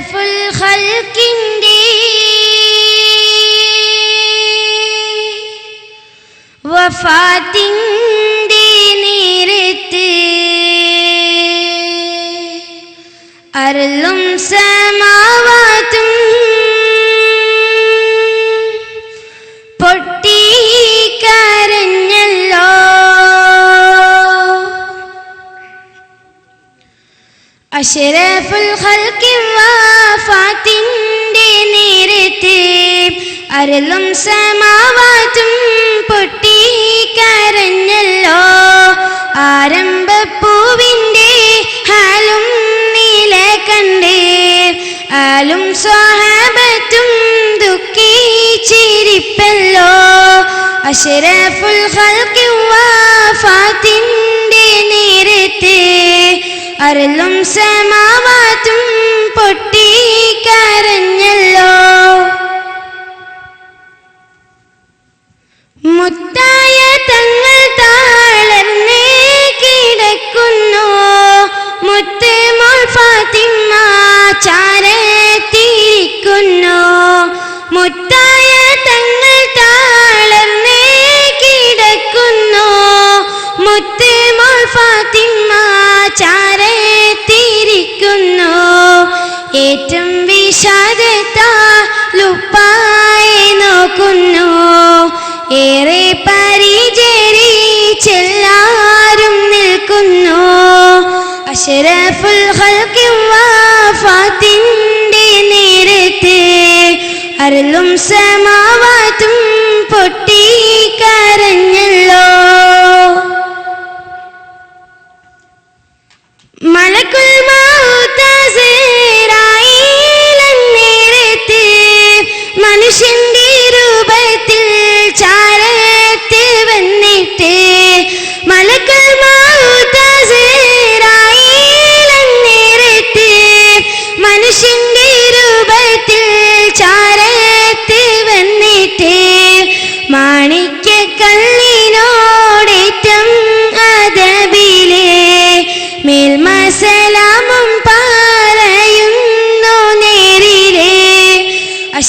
അഷറഫുൽ ഖൽക്കിന്റെ വഫാത്തിന്റെ അഷറഫുൽ ഖൽക്കി വഫാത്തിന്റെ നേരത്ത് പൊട്ടി സമാവാത്തും പൊട്ടിക്കരഞ്ഞല്ലോ ആരംഭപ്പൂവിന്റെ ഹാലും നീല കണ്ടേ ആലും സ്വഹാബത്തും ദുഃഖിച്ചിരിപ്പല്ലോ അഷറഫുൽ ഖൽക്കി വഫാത്തിന്റെ നേരത്ത് അരളും സമാവാത്തും പൊട്ടിക്കരഞ്ഞല്ലോ. മുത്തായ തങ്ങൾ താളർന്നേ കിടക്കുന്നു. മുത്ത് മോൾ ഫാത്തിമ ചാരത്തിരിക്കുന്നു. മുത്തായ ഏറ്റം വിഷാദത്താലുപ്പായി നോക്കുന്നു. ഏറെ പരിചരിച്ചെല്ലാരും നിൽക്കുന്നു. അഷറഫുൽ ഹൽക്കിന്റെ നേരത്തെ അരുളും സമാവാത്തും പൊട്ടിക്കരഞ്ഞല്ലോ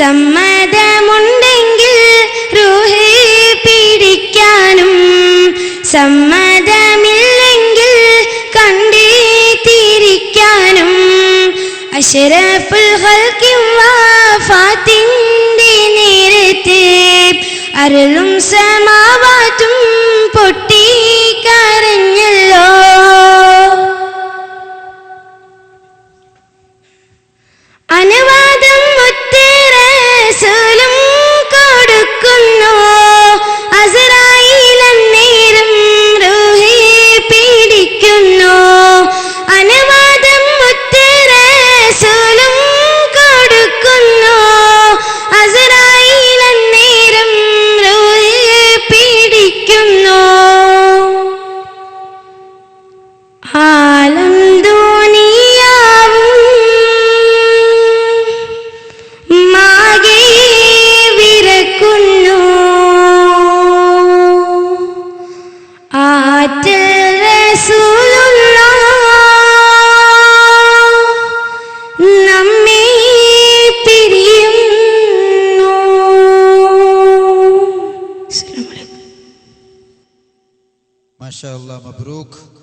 സമ്മതമുണ്ടെങ്കിൽ റൂഹി പിടിക്കാനും സമ്മതമില്ലെങ്കിൽ കണ്ടെത്തിരിക്കാനും അഷറഫുൽ അരുളും നേരത്ത് അരളും സമാവാത്തും പീഡിക്കുന്നു ആലം ദുനിയാവും. മാകെ شاء الله مبروك.